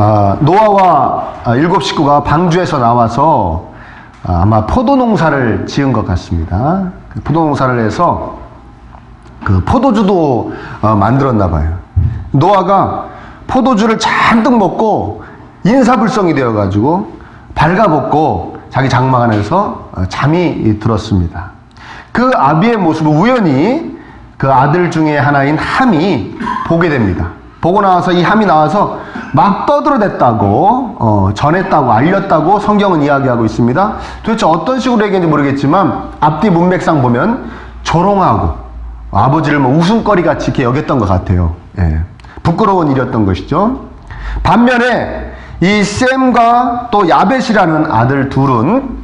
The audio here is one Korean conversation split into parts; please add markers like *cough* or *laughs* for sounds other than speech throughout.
아, 노아와 아, 일곱 식구가 방주에서 나와서 아, 아마 포도 농사를 지은 것 같습니다. 그 포도 농사를 해서 그 포도주도 어, 만들었나 봐요. 노아가 포도주를 잔뜩 먹고 인사불성이 되어가지고 발가벗고 자기 장막 안에서 어, 잠이 들었습니다. 그 아비의 모습을 우연히 그 아들 중에 하나인 함이 보게 됩니다. 보고 나와서 이 함이 나와서 막 떠들어댔다고 어, 전했다고 알렸다고 성경은 이야기하고 있습니다. 도대체 어떤 식으로 얘기했는지 모르겠지만 앞뒤 문맥상 보면 조롱하고 아버지를 뭐 웃음거리 같이 이렇게 여겼던 것 같아요. 예. 부끄러운 일이었던 것이죠. 반면에 이 셈과 또 야벳이라는 아들 둘은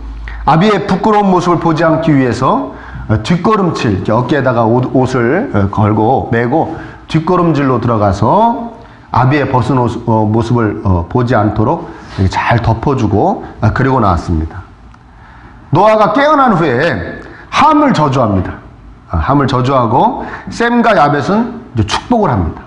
아비의 부끄러운 모습을 보지 않기 위해서 뒷걸음질, 어깨에다가 옷, 을 걸고 메고 뒷걸음질로 들어가서 아비의 벗은 옷, 어, 모습을 어, 보지 않도록 잘 덮어주고 아, 그리고 나왔습니다. 노아가 깨어난 후에 함을 저주합니다. 아, 함을 저주하고 셈과 야벳은 축복을 합니다.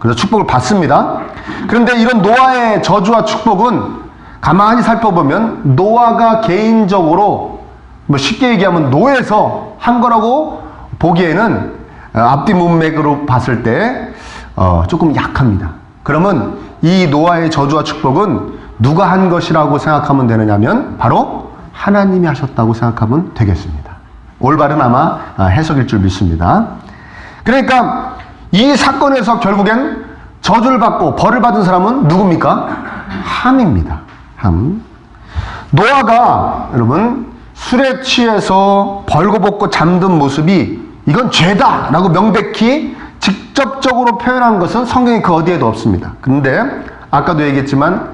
그래서 축복을 받습니다. 그런데 이런 노아의 저주와 축복은 가만히 살펴보면 노아가 개인적으로 뭐 쉽게 얘기하면 노에서 한 거라고 보기에는 어, 앞뒤 문맥으로 봤을 때 어, 조금 약합니다. 그러면 이 노아의 저주와 축복은 누가 한 것이라고 생각하면 되느냐면 바로 하나님이 하셨다고 생각하면 되겠습니다. 올바른 아마 아, 해석일 줄 믿습니다. 그러니까 이 사건에서 결국엔 저주를 받고 벌을 받은 사람은 누굽니까? 함입니다. 함. 노아가 여러분 술에 취해서 벌거벗고 잠든 모습이 이건 죄다라고 명백히 직접적으로 표현한 것은 성경에 그 어디에도 없습니다. 근데 아까도 얘기했지만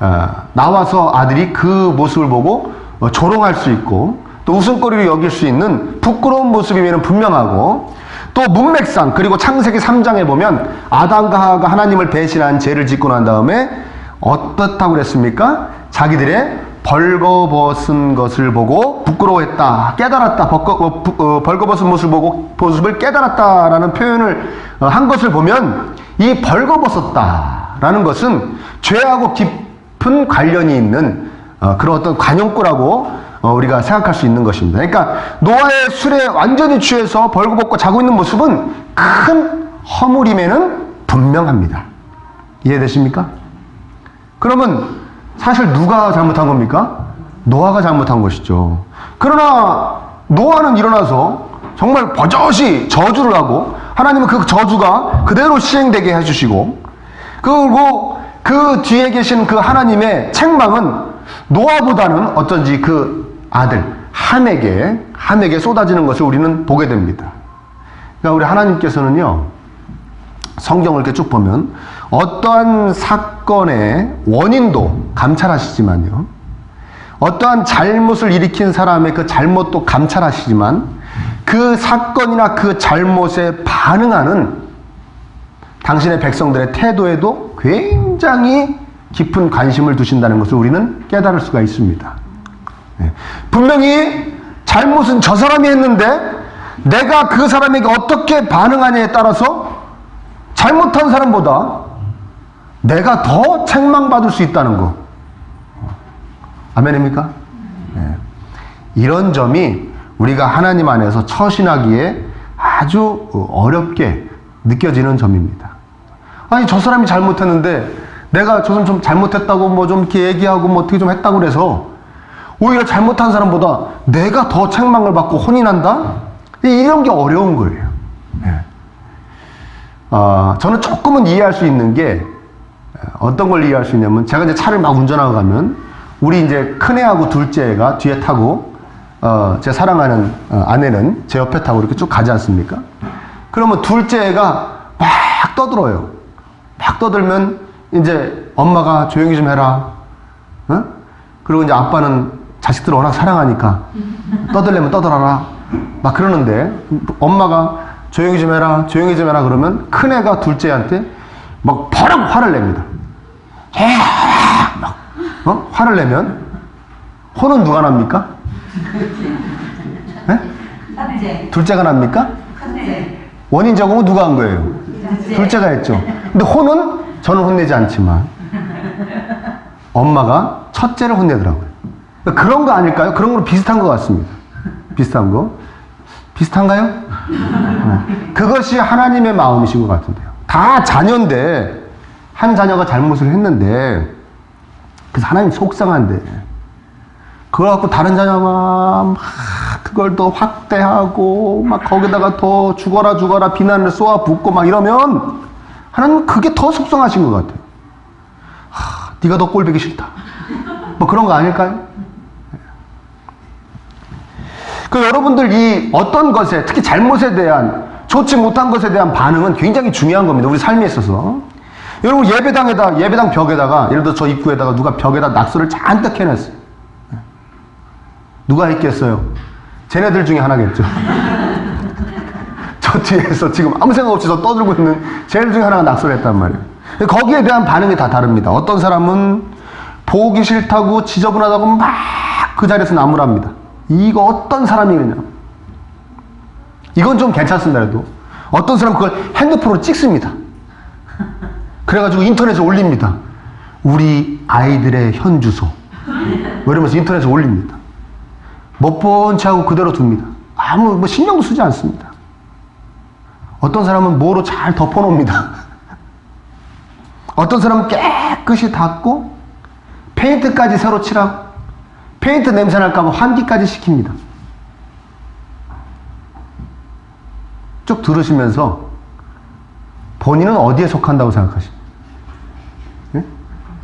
어, 나와서 아들이 그 모습을 보고 어, 조롱할 수 있고 또 웃음거리로 여길 수 있는 부끄러운 모습이면 분명하고 또 문맥상 그리고 창세기 3장에 보면 아담과 하가 하나님을 배신한 죄를 짓고 난 다음에 어떻다고 그랬습니까? 자기들의 벌거벗은 것을 보고 부끄러워했다, 깨달았다, 벌거, 어, 부, 어, 벌거벗은 모습을 보고 모습을 깨달았다라는 표현을 어, 한 것을 보면 이 벌거벗었다라는 것은 죄하고 깊은 관련이 있는 어, 그런 어떤 관용구라고 어, 우리가 생각할 수 있는 것입니다. 그러니까 노아의 술에 완전히 취해서 벌거벗고 자고 있는 모습은 큰 허물임에는 분명합니다. 이해되십니까? 그러면 사실 누가 잘못한 겁니까? 노아가 잘못한 것이죠. 그러나 노아는 일어나서 정말 버젓이 저주를 하고 하나님은 그 저주가 그대로 시행되게 해주시고 그리고 그 뒤에 계신 그 하나님의 책망은 노아보다는 어쩐지 그 아들 함에게 함에게 쏟아지는 것을 우리는 보게 됩니다. 그러니까 우리 하나님께서는요 성경을 이렇게 쭉 보면 어떠한 사건의 원인도 감찰하시지만요. 어떠한 잘못을 일으킨 사람의 그 잘못도 감찰하시지만 그 사건이나 그 잘못에 반응하는 당신의 백성들의 태도에도 굉장히 깊은 관심을 두신다는 것을 우리는 깨달을 수가 있습니다. 네. 분명히 잘못은 저 사람이 했는데 내가 그 사람에게 어떻게 반응하냐에 따라서 잘못한 사람보다 내가 더 책망받을 수 있다는 거. 아멘입니까? 네. 이런 점이 우리가 하나님 안에서 처신하기에 아주 어렵게 느껴지는 점입니다. 아니, 저 사람이 잘못했는데 내가 저 사람 좀 잘못했다고 뭐 좀 이렇게 얘기하고 뭐 어떻게 좀 했다고 그래서 오히려 잘못한 사람보다 내가 더 책망을 받고 혼이 난다? 이런 게 어려운 거예요. 네. 어, 저는 조금은 이해할 수 있는 게 어떤 걸 이해할 수 있냐면 제가 이제 차를 막 운전하고 가면 우리 이제 큰애하고 둘째가 뒤에 타고 어, 제 사랑하는 어, 아내는 제 옆에 타고 이렇게 쭉 가지 않습니까? 그러면 둘째가 막 떠들어요. 막 떠들면 이제 엄마가 조용히 좀 해라. 어? 그리고 이제 아빠는 자식들을 워낙 사랑하니까 떠들려면 떠들어라. 막 그러는데 엄마가 조용히 좀 해라, 조용히 좀 해라 그러면 큰애가 둘째한테 막 버럭 화를 냅니다. 막 어? 화를 내면 혼은 누가 납니까? 네? 둘째가 납니까? 원인 제공은 누가 한 거예요? 둘째가 했죠. 근데 혼은 저는 혼내지 않지만 엄마가 첫째를 혼내더라고요. 그러니까 그런 거 아닐까요? 그런 거랑 비슷한 것 같습니다. 비슷한 거. 비슷한가요? 네. 그것이 하나님의 마음이신 것 같은데요. 다 자녀인데, 한 자녀가 잘못을 했는데, 그래서 하나님 속상한데, 그걸 갖고 다른 자녀가 막 그걸 더 확대하고, 막 거기다가 더 죽어라 죽어라 비난을 쏘아 붓고 막 이러면, 하나님은 그게 더 속상하신 것 같아요. 하, 네가 더 꼴보기 싫다. 뭐 그런 거 아닐까요? 그 여러분들 이 어떤 것에 특히 잘못에 대한 좋지 못한 것에 대한 반응은 굉장히 중요한 겁니다. 우리 삶에 있어서. 여러분 예배당에다 예배당 벽에다가 예를 들어 저 입구에다가 누가 벽에다 낙서를 잔뜩 해놨어요. 누가 했겠어요? 쟤네들 중에 하나겠죠. *laughs* 저 뒤에서 지금 아무 생각 없이 저 떠들고 있는 쟤네들 중에 하나가 낙서를 했단 말이에요. 거기에 대한 반응이 다 다릅니다. 어떤 사람은 보기 싫다고 지저분하다고 막 그 자리에서 나무랍니다. 이거 어떤 사람이냐. 이건 좀 괜찮습니다. 그래도. 어떤 사람은 그걸 핸드폰으로 찍습니다. 그래가지고 인터넷에 올립니다. 우리 아이들의 현 주소. 뭐 이러면서 인터넷에 올립니다. 못본채 하고 그대로 둡니다. 아무 뭐 신경도 쓰지 않습니다. 어떤 사람은 뭐로 잘 덮어놓습니다. *laughs* 어떤 사람은 깨끗이 닦고 페인트까지 새로 칠하고 페인트 냄새 날까봐 환기까지 시킵니다. 쭉 들으시면서 본인은 어디에 속한다고 생각하십니까?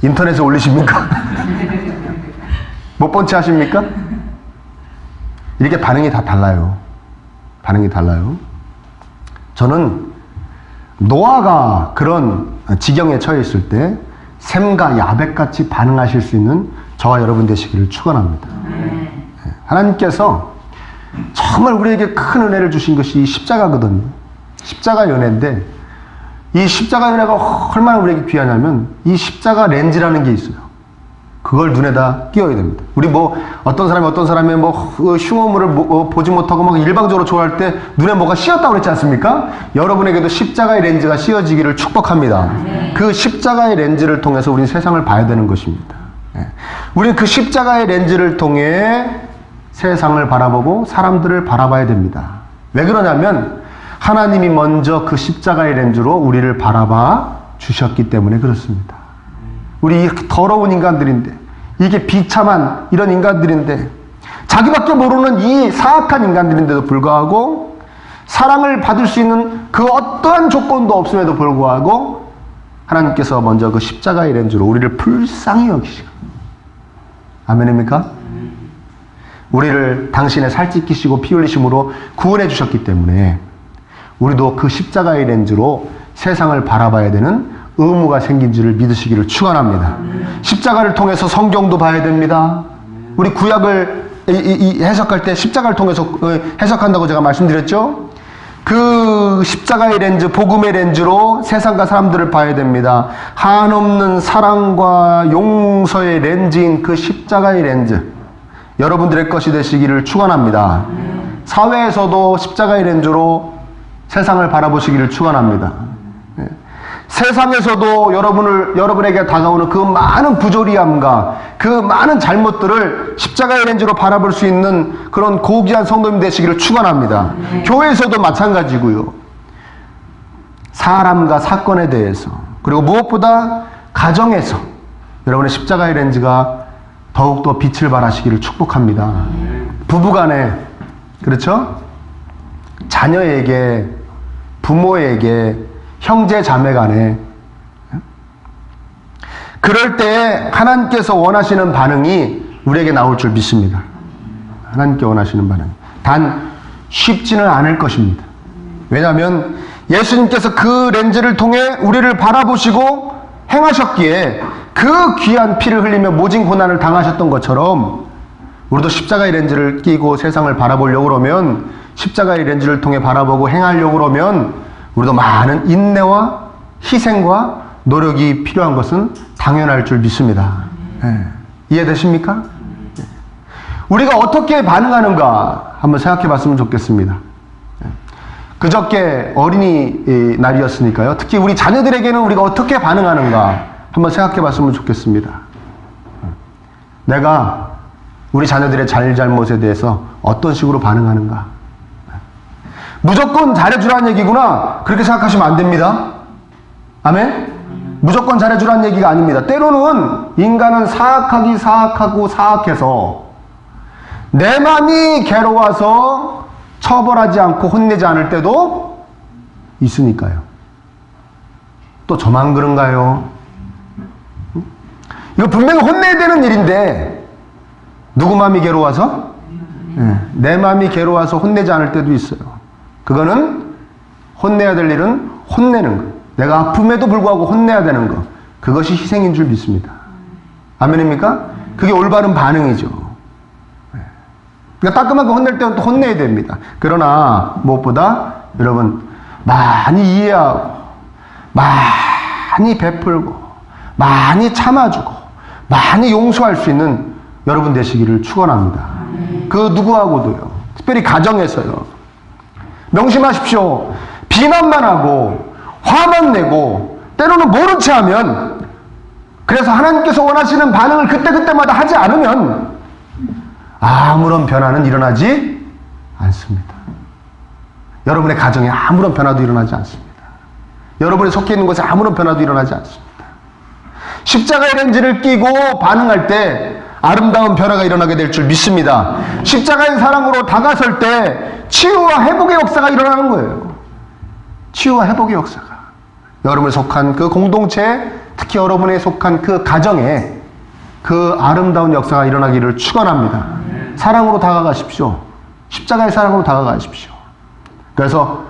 예? 인터넷에 올리십니까? 못 본 채 하십니까? 이렇게 반응이 다 달라요. 반응이 달라요. 저는 노아가 그런 지경에 처해 있을 때 샘과 야백같이 반응하실 수 있는 저와 여러분 되시기를 축원합니다. 하나님께서 정말 우리에게 큰 은혜를 주신 것이 십자가거든요. 십자가 연애인데 이 십자가 연애가 얼마나 우리에게 귀하냐면 이 십자가 렌즈라는 게 있어요. 그걸 눈에다 끼워야 됩니다. 우리 뭐 어떤 사람이 어떤 사람의 뭐 흉어물을 뭐, 보지 못하고 막 일방적으로 좋아할 때 눈에 뭐가 씌었다고 그랬지 않습니까? 여러분에게도 십자가의 렌즈가 씌어지기를 축복합니다. 그 십자가의 렌즈를 통해서 우리는 세상을 봐야 되는 것입니다. 예. 우리는 그 십자가의 렌즈를 통해 세상을 바라보고 사람들을 바라봐야 됩니다. 왜 그러냐면 하나님이 먼저 그 십자가의 렌즈로 우리를 바라봐 주셨기 때문에 그렇습니다. 우리 더러운 인간들인데 이게 비참한 이런 인간들인데 자기밖에 모르는 이 사악한 인간들인데도 불구하고 사랑을 받을 수 있는 그 어떠한 조건도 없음에도 불구하고 하나님께서 먼저 그 십자가의 렌즈로 우리를 불쌍히 여기시고 아멘입니까? 우리를 당신의 살찌 끼시고 피 흘리심으로 구원해 주셨기 때문에 우리도 그 십자가의 렌즈로 세상을 바라봐야 되는 의무가 생긴 줄을 믿으시기를 축원합니다. 십자가를 통해서 성경도 봐야 됩니다. 우리 구약을 이, 이, 이 해석할 때 십자가를 통해서 어, 해석한다고 제가 말씀드렸죠. 그 십자가의 렌즈, 복음의 렌즈로 세상과 사람들을 봐야 됩니다. 한없는 사랑과 용서의 렌즈인 그 십자가의 렌즈. 여러분들의 것이 되시기를 축원합니다. 사회에서도 십자가의 렌즈로 세상을 바라보시기를 축원합니다. 세상에서도 여러분을 여러분에게 다가오는 그 많은 부조리함과 그 많은 잘못들을 십자가의 렌즈로 바라볼 수 있는 그런 고귀한 성도님 되시기를 축원합니다. 네. 교회에서도 마찬가지고요. 사람과 사건에 대해서 그리고 무엇보다 가정에서 여러분의 십자가의 렌즈가 더욱더 빛을 발하시기를 축복합니다. 부부간에 그렇죠? 자녀에게 부모에게 형제 자매 간에 그럴 때 하나님께서 원하시는 반응이 우리에게 나올 줄 믿습니다. 하나님께 원하시는 반응. 단 쉽지는 않을 것입니다. 왜냐하면 예수님께서 그 렌즈를 통해 우리를 바라보시고 행하셨기에 그 귀한 피를 흘리며 모진 고난을 당하셨던 것처럼 우리도 십자가의 렌즈를 끼고 세상을 바라보려고 그러면 십자가의 렌즈를 통해 바라보고 행하려고 그러면 우리도 많은 인내와 희생과 노력이 필요한 것은 당연할 줄 믿습니다. 네. 이해되십니까? 네. 우리가 어떻게 반응하는가 한번 생각해 봤으면 좋겠습니다. 네. 그저께 어린이 날이었으니까요. 특히 우리 자녀들에게는 우리가 어떻게 반응하는가 한번 생각해 봤으면 좋겠습니다. 내가 우리 자녀들의 잘잘못에 대해서 어떤 식으로 반응하는가? 무조건 잘해주라는 얘기구나. 그렇게 생각하시면 안 됩니다. 아멘? 무조건 잘해주라는 얘기가 아닙니다. 때로는 인간은 사악하기 사악하고 사악해서 내 마음이 괴로워서 처벌하지 않고 혼내지 않을 때도 있으니까요. 또 저만 그런가요? 이거 분명히 혼내야 되는 일인데 누구 마음이 괴로워서? 네, 내 마음이 괴로워서 혼내지 않을 때도 있어요. 그거는 혼내야 될 일은 혼내는 거. 내가 아픔에도 불구하고 혼내야 되는 거. 그것이 희생인 줄 믿습니다. 아멘입니까? 그게 올바른 반응이죠. 네. 그러니까 따끔하게 혼낼 때는 또 혼내야 됩니다. 그러나 무엇보다 여러분 많이 이해하고 많이 베풀고 많이 참아주고 많이 용서할 수 있는 여러분 되시기를 축원합니다. 그 누구하고도요. 특별히 가정에서요. 명심하십시오. 비난만 하고 화만 내고 때로는 모른 채 하면 그래서 하나님께서 원하시는 반응을 그때그때마다 하지 않으면 아무런 변화는 일어나지 않습니다. 여러분의 가정에 아무런 변화도 일어나지 않습니다. 여러분이 속해 있는 곳에 아무런 변화도 일어나지 않습니다. 십자가의 렌즈를 끼고 반응할 때 아름다운 변화가 일어나게 될 줄 믿습니다. 십자가의 사랑으로 다가설 때 치유와 회복의 역사가 일어나는 거예요. 치유와 회복의 역사가. 여러분이 속한 그 공동체, 특히 여러분의 속한 그 가정에 그 아름다운 역사가 일어나기를 축원합니다. 사랑으로 다가가십시오. 십자가의 사랑으로 다가가십시오. 그래서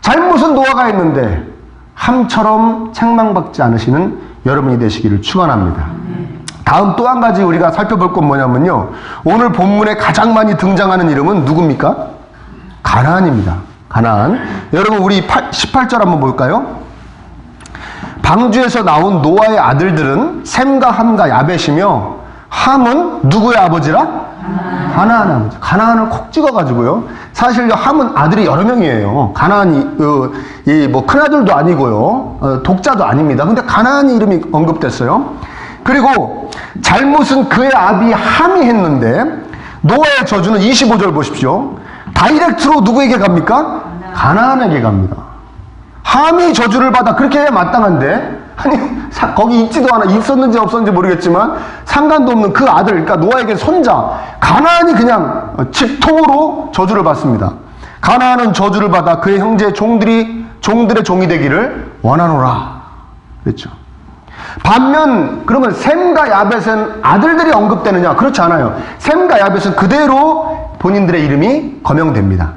잘못은 노아가 있는데 함처럼 책망받지 않으시는 여러분이 되시기를 축원합니다. 다음 또 한 가지 우리가 살펴볼 건 뭐냐면요. 오늘 본문에 가장 많이 등장하는 이름은 누굽니까? 가나안입니다. 가나안. 여러분 우리 18절 한번 볼까요? 방주에서 나온 노아의 아들들은 셈과 함과 야벳이며 함은 누구의 아버지라? 가나안 아버지. 가나안을 콕 찍어가지고요. 사실 함은 아들이 여러 명이에요. 가나안이 어, 이뭐 큰아들도 아니고요. 어, 독자도 아닙니다. 근데 가나안 이름이 언급됐어요. 그리고 잘못은 그의 아비 함이 했는데 노아의 저주는 25절 보십시오. 다이렉트로 누구에게 갑니까? 가나안에게 갑니다. 함이 저주를 받아 그렇게 해야 마땅한데 아니 사, 거기 있지도 않아 있었는지 없었는지 모르겠지만 상관도 없는 그 아들 그러니까 노아에게 손자 가나안이 그냥 직통으로 저주를 받습니다. 가나안은 저주를 받아 그의 형제 종들이 종들의 종이 되기를 원하노라. 그렇죠. 반면 그러면 셈과 야벳은 아들들이 언급되느냐? 그렇지 않아요. 셈과 야벳은 그대로 본인들의 이름이 거명됩니다.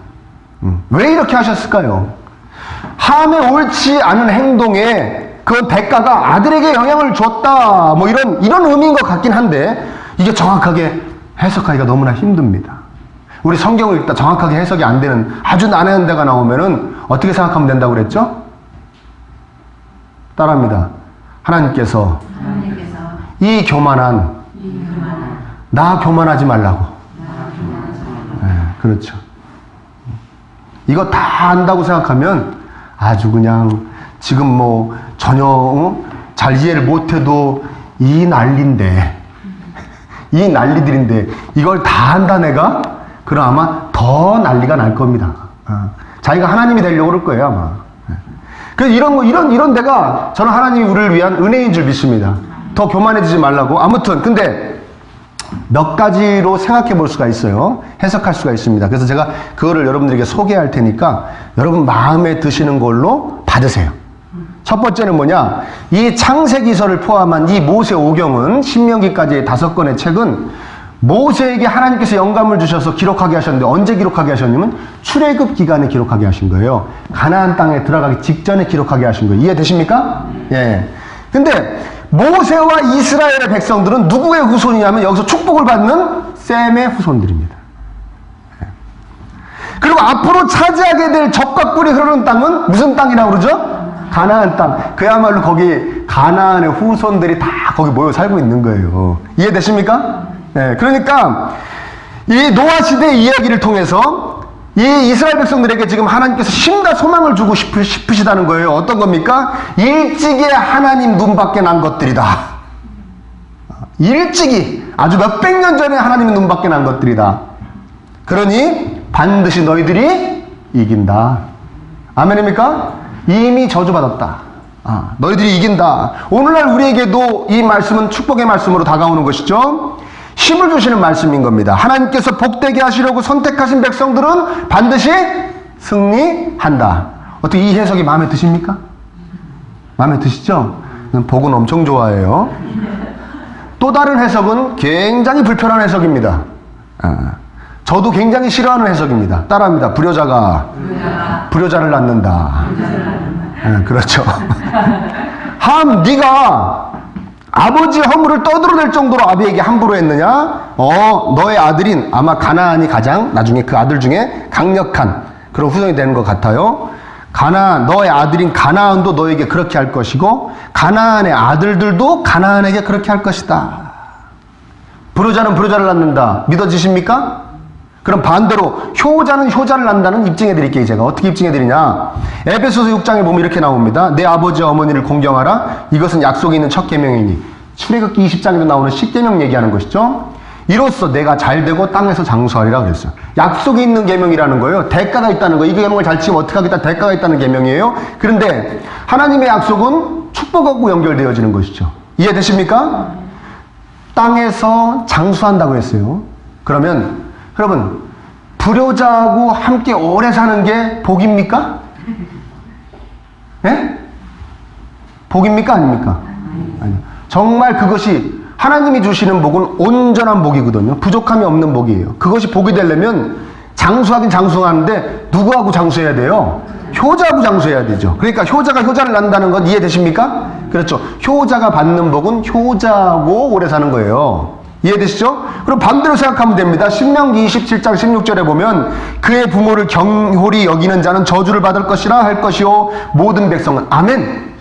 음. 왜 이렇게 하셨을까요? 함의 옳지 않은 행동에 그 대가가 아들에게 영향을 줬다. 뭐 이런 이런 의미인 것 같긴 한데 이게 정확하게 해석하기가 너무나 힘듭니다. 우리 성경을 읽다 정확하게 해석이 안 되는 아주 난해한 데가 나오면은 어떻게 생각하면 된다고 그랬죠? 따라합니다. 하나님께서, 이 교만한, 나 교만하지 말라고. 네, 그렇죠. 이거 다 안다고 생각하면 아주 그냥 지금 뭐 전혀 어? 잘 이해를 못해도 이 난리인데 이 난리들인데 이걸 다 한다 내가 그럼 아마 더 난리가 날 겁니다. 어. 자기가 하나님이 되려고 그럴 거예요 아마. 그래서 이런 거 이런 이런 데가 저는 하나님이 우리를 위한 은혜인 줄 믿습니다. 더 교만해지지 말라고. 아무튼 근데 몇 가지로 생각해 볼 수가 있어요. 해석할 수가 있습니다. 그래서 제가 그거를 여러분들에게 소개할 테니까 여러분 마음에 드시는 걸로 받으세요. 첫 번째는 뭐냐? 이 창세기서를 포함한 이 모세 오경은 신명기까지의 다섯 권의 책은 모세에게 하나님께서 영감을 주셔서 기록하게 하셨는데 언제 기록하게 하셨냐면 출애굽 기간에 기록하게 하신 거예요. 가나안 땅에 들어가기 직전에 기록하게 하신 거예요. 이해되십니까? 예. 근데 모세와 이스라엘의 백성들은 누구의 후손이냐면 여기서 축복을 받는 셈의 후손들입니다. 예. 그리고 앞으로 차지하게 될 적과 꿀이 흐르는 땅은 무슨 땅이라고 그러죠? 가나안 땅. 그야말로 거기 가나안의 후손들이 다 거기 모여 살고 있는 거예요. 이해되십니까? 네, 그러니까 이 노아 시대 이야기를 통해서 이 이스라엘 백성들에게 지금 하나님께서 힘과 소망을 주고 싶으, 싶으시다는 거예요. 어떤 겁니까? 일찍이 하나님 눈 밖에 난 것들이다. 일찍이 아주 몇백 년 전에 하나님의 눈 밖에 난 것들이다. 그러니 반드시 너희들이 이긴다. 아멘입니까? 이미 저주받았다. 아, 너희들이 이긴다. 오늘날 우리에게도 이 말씀은 축복의 말씀으로 다가오는 것이죠. 힘을 주시는 말씀인 겁니다. 하나님께서 복되게 하시려고 선택하신 백성들은 반드시 승리한다. 어떻게 이 해석이 마음에 드십니까? 마음에 드시죠? 복은 엄청 좋아해요. 또 다른 해석은 굉장히 불편한 해석입니다. 아, 저도 굉장히 싫어하는 해석입니다. 따라합니다. 불효자가 불효자 를 낳는다. 아, 그렇죠. *laughs* 함, 네가 아버지의 허물을 떠들어낼 정도로 아비에게 함부로 했느냐? 어, 너의 아들인 아마 가나안이 가장 나중에 그 아들 중에 강력한 그런 후손이 되는 것 같아요. 가나안, 너의 아들인 가나안도 너에게 그렇게 할 것이고 가나안의 아들들도 가나안에게 그렇게 할 것이다. 불효자는 불효자를 낳는다. 믿어지십니까? 그럼 반대로 효자는 효자를 낳는다는 입증해 드릴게요, 제가. 어떻게 입증해 드리냐? 에베소서 6장에 보면 이렇게 나옵니다. 내 아버지와 어머니를 공경하라. 이것은 약속이 있는 첫 계명이니. 출애굽기 20장에도 나오는 십계명 얘기하는 것이죠. 이로써 내가 잘 되고 땅에서 장수하리라 그랬어요. 약속이 있는 계명이라는 거예요. 대가가 있다는 거예요. 이 계명을 잘 지키면 어떻게 하겠다 대가가 있다는 계명이에요. 그런데 하나님의 약속은 축복하고 연결되어지는 것이죠. 이해되십니까? 땅에서 장수한다고 했어요. 그러면 여러분 불효자하고 함께 오래 사는 게 복입니까? 예? 복입니까 아닙니까? 아니요. 정말 그것이 하나님이 주시는 복은 온전한 복이거든요. 부족함이 없는 복이에요. 그것이 복이 되려면 장수하긴 장수하는데 누구하고 장수해야 돼요? 효자하고 장수해야 되죠. 그러니까 효자가 효자를 낳는다는 건 이해되십니까? 그렇죠. 효자가 받는 복은 효자하고 오래 사는 거예요. 이해되시죠? 그럼 반대로 생각하면 됩니다. 신명기 27장 16절에 보면 그의 부모를 경홀히 여기는 자는 저주를 받을 것이라 할 것이요 모든 백성은 아멘.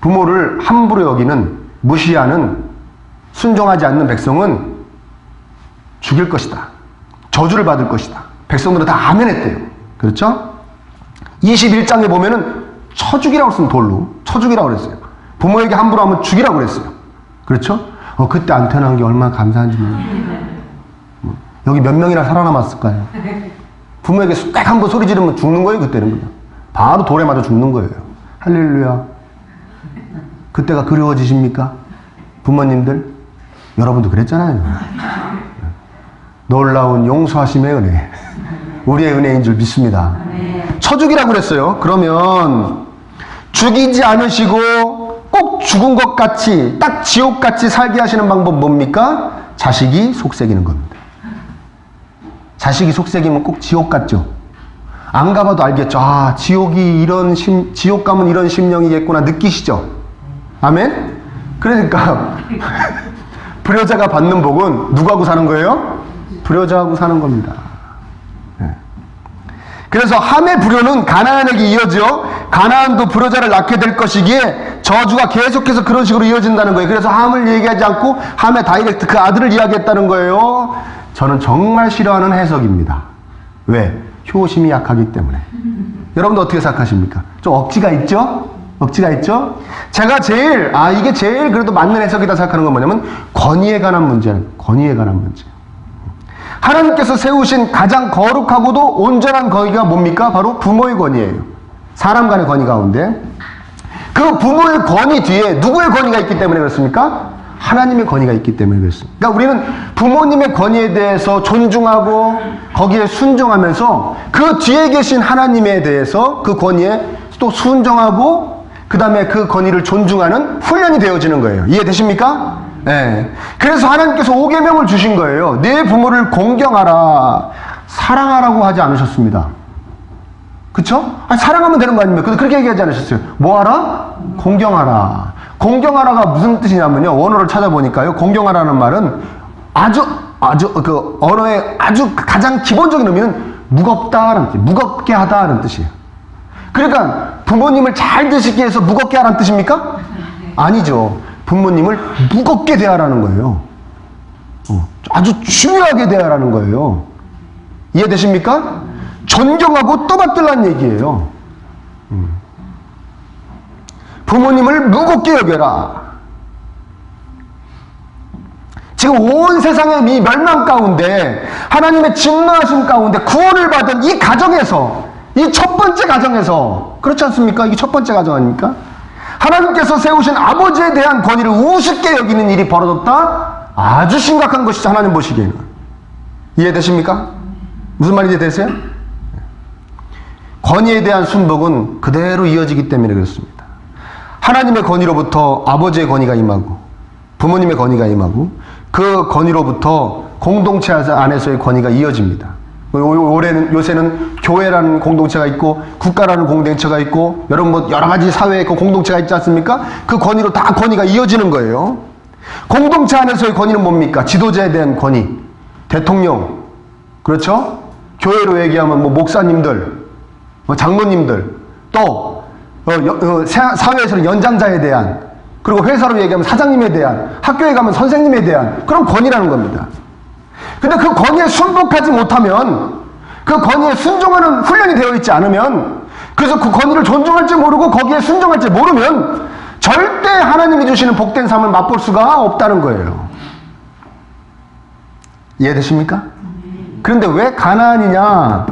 부모를 함부로 여기는 무시하는 순종하지 않는 백성은 죽일 것이다. 저주를 받을 것이다. 백성들은 다 아멘 했대요. 그렇죠? 21장에 보면은 쳐죽이라고 쓴 돌로 쳐죽이라고 그랬어요. 부모에게 함부로 하면 죽이라고 그랬어요. 그렇죠? 어, 그때 안 태어난 게 얼마나 감사한지 몰라요. 여기 몇 명이나 살아남았을까요? 부모에게 딱 한 번 소리 지르면 죽는 거예요, 그때는 그냥. 바로 돌에 맞아 죽는 거예요. 할렐루야. 그때가 그리워지십니까? 부모님들? 여러분도 그랬잖아요. 놀라운 용서하심의 은혜. 우리의 은혜인 줄 믿습니다. 처죽이라고 그랬어요. 그러면 죽이지 않으시고 꼭 죽은 것 같이 딱 지옥 같이 살게 하시는 방법 뭡니까? 자식이 속삭이는 겁니다. 자식이 속삭이면 꼭 지옥 같죠. 안 가봐도 알겠죠. 아 지옥이 이런 심 지옥 가면 이런 심령이겠구나 느끼시죠. 아멘. 그러니까 *laughs* 불효자가 받는 복은 누구하고 사는 거예요? 불효자하고 사는 겁니다. 그래서 함의 불효는 가나안에게 이어져 가나안도 불효자를 낳게 될 것이기에 저주가 계속해서 그런 식으로 이어진다는 거예요. 그래서 함을 얘기하지 않고 함의 다이렉트 그 아들을 이야기했다는 거예요. 저는 정말 싫어하는 해석입니다. 왜? 효심이 약하기 때문에. 여러분도 어떻게 생각하십니까? 좀 억지가 있죠? 억지가 있죠? 제가 제일, 아, 이게 제일 그래도 맞는 해석이다 생각하는 건 뭐냐면, 권위에 관한 문제는, 권위에 관한 문제. 하나님께서 세우신 가장 거룩하고도 온전한 권위가 뭡니까? 바로 부모의 권위예요. 사람 간의 권위 가운데. 그 부모의 권위 뒤에 누구의 권위가 있기 때문에 그렇습니까? 하나님의 권위가 있기 때문에 그렇습니다. 그러니까 우리는 부모님의 권위에 대해서 존중하고 거기에 순종하면서 그 뒤에 계신 하나님에 대해서 그 권위에 또 순종하고 그 다음에 그 권위를 존중하는 훈련이 되어지는 거예요. 이해되십니까? 네. 그래서 하나님께서 5계명을 주신 거예요. 내 부모를 공경하라, 사랑하라고 하지 않으셨습니다. 그쵸? 아니, 사랑하면 되는 거 아닙니까? 근데 그렇게 얘기하지 않으셨어요. 뭐 하라? 공경하라. 공경하라가 무슨 뜻이냐면요. 원어를 찾아보니까요. 공경하라는 말은 아주, 아주, 그, 언어의 아주 가장 기본적인 의미는 무겁다라는 뜻, 무겁게 하다라는 뜻이에요. 그러니까 부모님을 잘 드시기 위해서 무겁게 하라는 뜻입니까? 아니죠. 부모님을 무겁게 대하라는 거예요. 어, 아주 중요하게 대하라는 거예요. 이해되십니까? 존경하고 떠받들란 얘기예요. 음. 부모님을 무겁게 여겨라. 지금 온 세상의 이 멸망 가운데 하나님의 진노하심 가운데 구원을 받은 이 가정에서 이 첫 번째 가정에서 그렇지 않습니까? 이게 첫 번째 가정 아닙니까? 하나님께서 세우신 아버지에 대한 권위를 우습게 여기는 일이 벌어졌다? 아주 심각한 것이죠. 하나님 보시기에는. 이해되십니까? 무슨 말인지 되세요? 권위에 대한 순복은 그대로 이어지기 때문에 그렇습니다. 하나님의 권위로부터 아버지의 권위가 임하고 부모님의 권위가 임하고 그 권위로부터 공동체 안에서의 권위가 이어집니다. 올해는 요새는 교회라는 공동체가 있고 국가라는 공동체가 있고 여러분 뭐 여러 가지 사회에 그 공동체가 있지 않습니까? 그 권위로 다 권위가 이어지는 거예요. 공동체 안에서의 권위는 뭡니까? 지도자에 대한 권위, 대통령, 그렇죠? 교회로 얘기하면 뭐 목사님들, 뭐 장로님들, 또 어, 어, 사회에서는 연장자에 대한 그리고 회사로 얘기하면 사장님에 대한 학교에 가면 선생님에 대한 그런 권위라는 겁니다. 근데 그 권위에 순복하지 못하면 그 권위에 순종하는 훈련이 되어 있지 않으면 그래서 그 권위를 존중할지 모르고 거기에 순종할지 모르면 절대 하나님이 주시는 복된 삶을 맛볼 수가 없다는 거예요. 이해되십니까? 그런데 왜 가난이냐?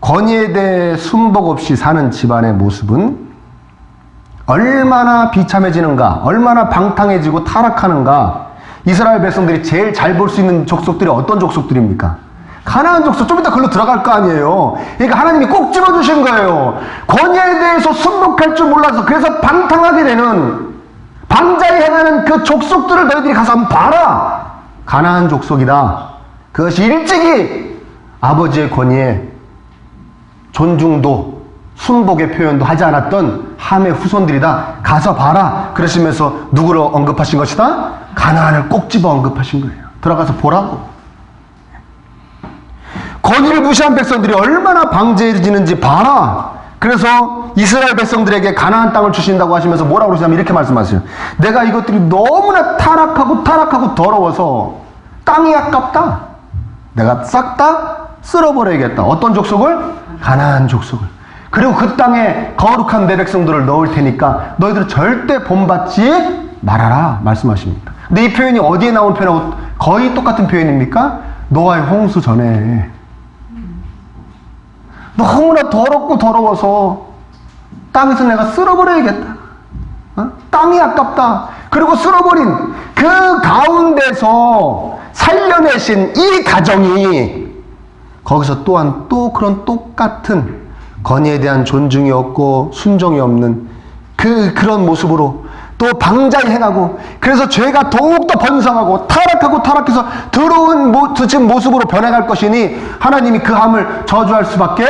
권위에 대해 순복 없이 사는 집안의 모습은 얼마나 비참해지는가, 얼마나 방탕해지고 타락하는가, 이스라엘 백성들이 제일 잘 볼 수 있는 족속들이 어떤 족속들입니까? 가나안 족속 좀 이따 글로 들어갈 거 아니에요. 그러니까 하나님이 꼭 집어주신 거예요. 권위에 대해서 순복할 줄 몰라서 그래서 방탕하게 되는 방자에 행하는 그 족속들을 너희들이 가서 한번 봐라. 가나안 족속이다. 그것이 일찍이 아버지의 권위에 존중도 순복의 표현도 하지 않았던 함의 후손들이다. 가서 봐라. 그러시면서 누구를 언급하신 것이다? 가나안을 꼭 집어 언급하신 거예요. 들어가서 보라고. 권위를 무시한 백성들이 얼마나 방제해지는지 봐라. 그래서 이스라엘 백성들에게 가나안 땅을 주신다고 하시면서 뭐라고 그러시냐면 이렇게 말씀하세요. 내가 이것들이 너무나 타락하고 타락하고 더러워서 땅이 아깝다. 내가 싹 다 쓸어버려야겠다. 어떤 족속을? 가나안 족속을. 그리고 그 땅에 거룩한 내 백성들을 넣을 테니까 너희들은 절대 본받지 말아라 말씀하십니다. 근데 이 표현이 어디에 나온 표현하고 거의 똑같은 표현입니까? 노아의 홍수 전에 너무나 더럽고 더러워서 땅에서 내가 쓸어버려야겠다. 어? 땅이 아깝다. 그리고 쓸어버린 그 가운데서 살려내신 이 가정이 거기서 또한 또 그런 똑같은 건의에 대한 존중이 없고 순종이 없는 그 그런 모습으로 또 방자히 행하고 그래서 죄가 더욱더 번성하고 타락하고 타락해서 더러운 모, 지금 모습으로 변해갈 것이니 하나님이 그 함을 저주할 수밖에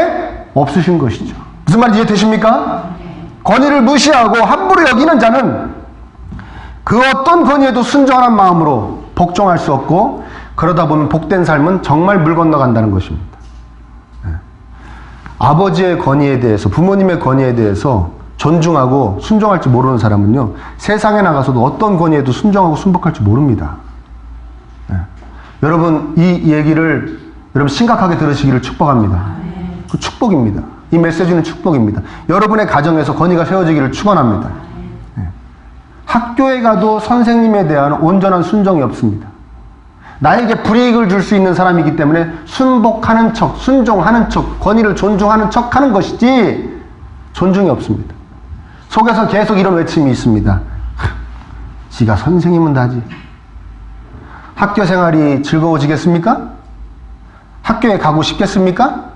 없으신 것이죠. 무슨 말인지 이해되십니까? 권위를 무시하고 함부로 여기는 자는 그 어떤 권위에도 순종하는 마음으로 복종할 수 없고 그러다 보면 복된 삶은 정말 물 건너간다는 것입니다. 네. 아버지의 권위에 대해서 부모님의 권위에 대해서 존중하고 순종할 줄 모르는 사람은요 세상에 나가서도 어떤 권위에도 순종하고 순복할 줄 모릅니다. 네. 여러분 이 얘기를 여러분 심각하게 들으시기를 축복합니다. 그 축복입니다. 이 메시지는 축복입니다. 여러분의 가정에서 권위가 세워지기를 축원합니다. 네. 학교에 가도 선생님에 대한 온전한 순종이 없습니다. 나에게 불이익을 줄 수 있는 사람이기 때문에 순복하는 척, 순종하는 척, 권위를 존중하는 척 하는 것이지 존중이 없습니다. 속에서 계속 이런 외침이 있습니다. *laughs* 지가 선생님은 다지. 학교 생활이 즐거워지겠습니까? 학교에 가고 싶겠습니까?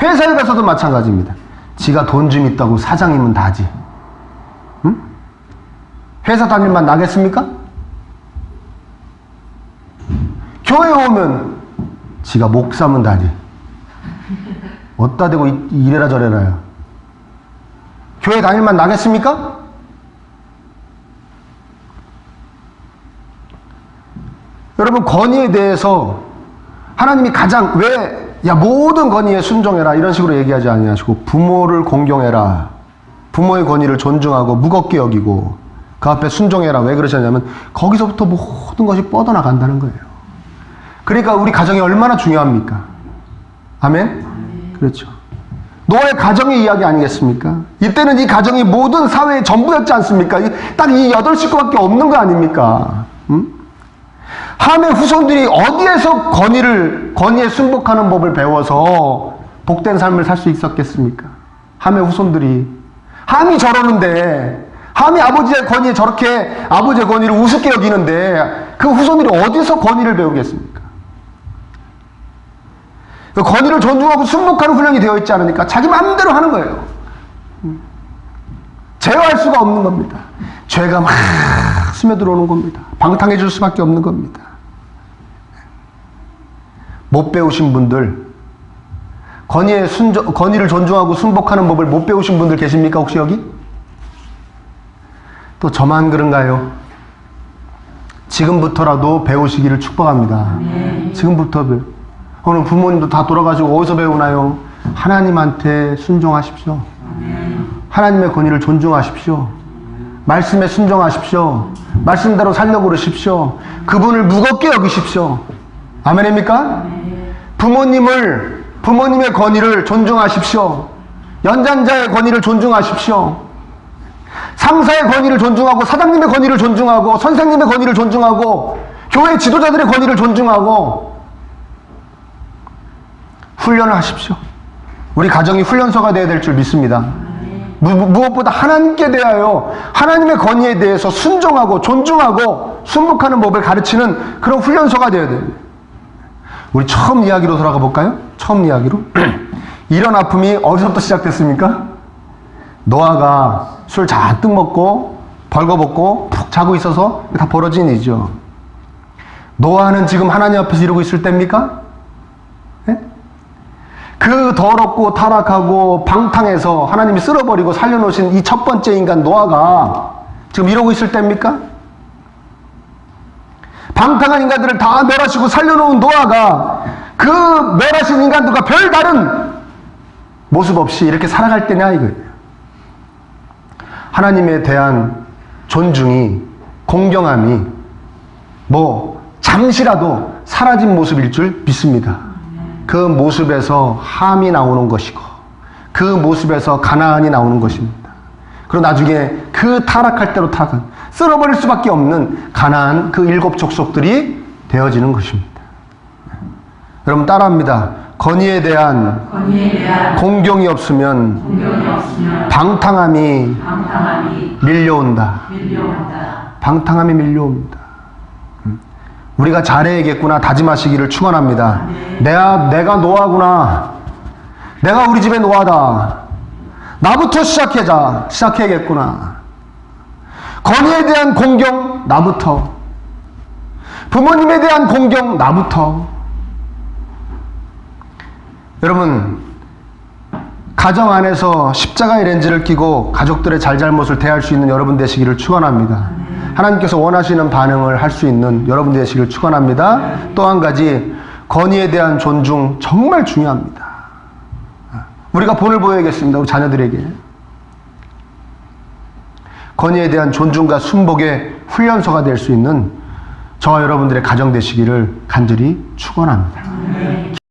회사에 가서도 마찬가지입니다. 지가 돈 좀 있다고 사장님은 다지. 응? 회사 다닐만 나겠습니까? 교회 오면 지가 목사면 다지. 어따 대고 이래라 저래라요. 교회 다닐만 나겠습니까? 여러분 권위에 대해서 하나님이 가장 왜 야 모든 권위에 순종해라 이런 식으로 얘기하지 아니하시고 부모를 공경해라 부모의 권위를 존중하고 무겁게 여기고 그 앞에 순종해라 왜 그러셨냐면 거기서부터 모든 것이 뻗어나간다는 거예요. 그러니까 우리 가정이 얼마나 중요합니까? 아멘? 그렇죠. 노아의 가정의 이야기 아니겠습니까? 이때는 이 가정이 모든 사회의 전부였지 않습니까? 딱 이 여덟 식구밖에 없는 거 아닙니까? 음? 함의 후손들이 어디에서 권위를, 권위에 순복하는 법을 배워서 복된 삶을 살 수 있었겠습니까? 함의 후손들이. 함이 저러는데, 함이 아버지의 권위에 저렇게 아버지의 권위를 우습게 여기는데, 그 후손들이 어디서 권위를 배우겠습니까? 그 권위를 존중하고 순복하는 훈련이 되어 있지 않으니까 자기 마음대로 하는 거예요. 음. 제어할 수가 없는 겁니다. 죄가 막 스며들어오는 겁니다. 방탕해질 수밖에 없는 겁니다. 못 배우신 분들, 권위에 순종, 권위를 존중하고 순복하는 법을 못 배우신 분들 계십니까, 혹시 여기? 또 저만 그런가요? 지금부터라도 배우시기를 축복합니다. 지금부터 배우. 오늘 부모님도 다 돌아가시고 어디서 배우나요? 하나님한테 순종하십시오. 하나님의 권위를 존중하십시오. 말씀에 순종하십시오. 말씀대로 살려고 그러십시오. 그분을 무겁게 여기십시오. 아멘입니까? 부모님을, 부모님의 권위를 존중하십시오. 연장자의 권위를 존중하십시오. 상사의 권위를 존중하고, 사장님의 권위를 존중하고, 선생님의 권위를 존중하고, 교회 지도자들의 권위를 존중하고, 훈련을 하십시오. 우리 가정이 훈련소가 되어야 될 줄 믿습니다. 무, 무엇보다 하나님께 대하여 하나님의 권위에 대해서 순종하고 존중하고 순복하는 법을 가르치는 그런 훈련소가 되어야 돼요. 우리 처음 이야기로 돌아가 볼까요? 처음 이야기로. *clears throat* 이런 아픔이 어디서부터 시작됐습니까? 노아가 술 잔뜩 먹고 벌거벗고 푹 자고 있어서 다 벌어진 일이죠. 노아는 지금 하나님 앞에서 이러고 있을 때입니까? 네? 그 더럽고 타락하고 방탕해서 하나님이 쓸어버리고 살려놓으신 이 첫 번째 인간 노아가 지금 이러고 있을 때입니까? 방탕한 인간들을 다 멸하시고 살려놓은 노아가 그 멸하신 인간들과 별다른 모습 없이 이렇게 살아갈 때냐 이거예요. 하나님에 대한 존중이 공경함이 뭐 잠시라도 사라진 모습일 줄 믿습니다. 그 모습에서 함이 나오는 것이고 그 모습에서 가나안이 나오는 것입니다. 그리고 나중에 그 타락할 대로 타락한 쓸어버릴 수밖에 없는 가나안 그 일곱 족속들이 되어지는 것입니다. 여러분 따라합니다. 건의에 대한, 권위에 대한 공경이 없으면 공경이 없으면 방탕함이 방탕함이 밀려온다. 밀려온다. 방탕함이 밀려옵니다. 음. 우리가 잘해야겠구나 다짐하시기를 축원합니다. 내가 내가 노아구나. 내가 우리 집의 노아다. 나부터 시작해자. 시작해야겠구나. 건의에 대한 공경 나부터. 부모님에 대한 공경 나부터. 여러분 가정 안에서 십자가의 렌즈를 끼고 가족들의 잘잘못을 대할 수 있는 여러분 되시기를 축원합니다. 하나님께서 원하시는 반응을 할 수 있는 여러분 되시기를 축원합니다. 또 한 가지 건의에 대한 존중 정말 중요합니다. 우리가 본을 보여야겠습니다. 우리 자녀들에게. 건의에 대한 존중과 순복의 훈련소가 될 수 있는 저와 여러분들의 가정 되시기를 간절히 축원합니다.